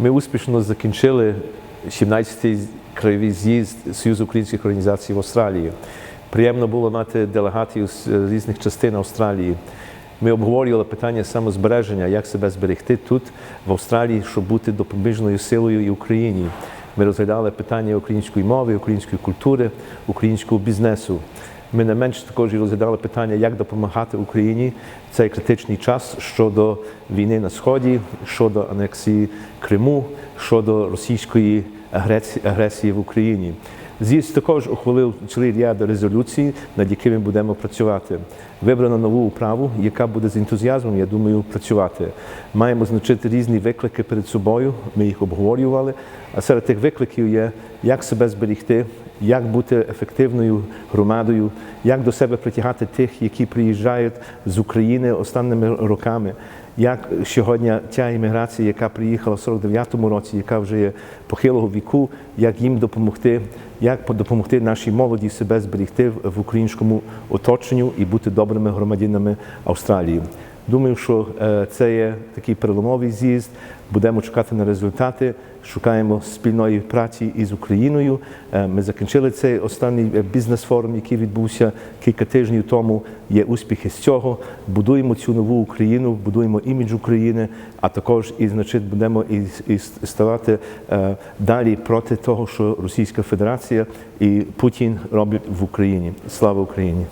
Ми успішно закінчили 17-й краєвий з'їзд Союзу українських організацій в Австралії. Приємно було мати делегатів з різних частин Австралії. Ми обговорювали питання самозбереження, як себе зберегти тут, в Австралії, щоб бути допоміжною силою і Україні. Ми розглядали питання української мови, української культури, українського бізнесу. Ми не менш також розглядали питання, як допомагати Україні в цей критичний час щодо війни на сході, щодо анексії Криму, щодо російської агресії, в Україні. З'їзд також ухвалив цілий ряд резолюцій, над якими будемо працювати. Вибрано нову управу, яка буде з ентузіазмом, я думаю, працювати. Маємо значити різні виклики перед собою. Ми їх обговорювали. А серед тих викликів є, як себе зберегти, як бути ефективною громадою, як до себе притягати тих, які приїжджають з України останніми роками. Як сьогодні ця імміграція, яка приїхала в 49-му році, яка вже є похилого віку, як їм допомогти, як допомогти нашій молоді себе зберегти в українському оточенню і бути добрими громадянами Австралії. Думаю, що е, це є такий переломовий з'їзд. Будемо чекати на результати. Шукаємо спільної праці із Україною. Е, Ми закінчили цей останній е, бізнес-форум, який відбувся кілька тижнів тому. Є успіхи з цього. Будуємо цю нову Україну, будуємо імідж України, а також і значить будемо і, і ставати далі проти того, що Російська Федерація і Путін роблять в Україні. Слава Україні!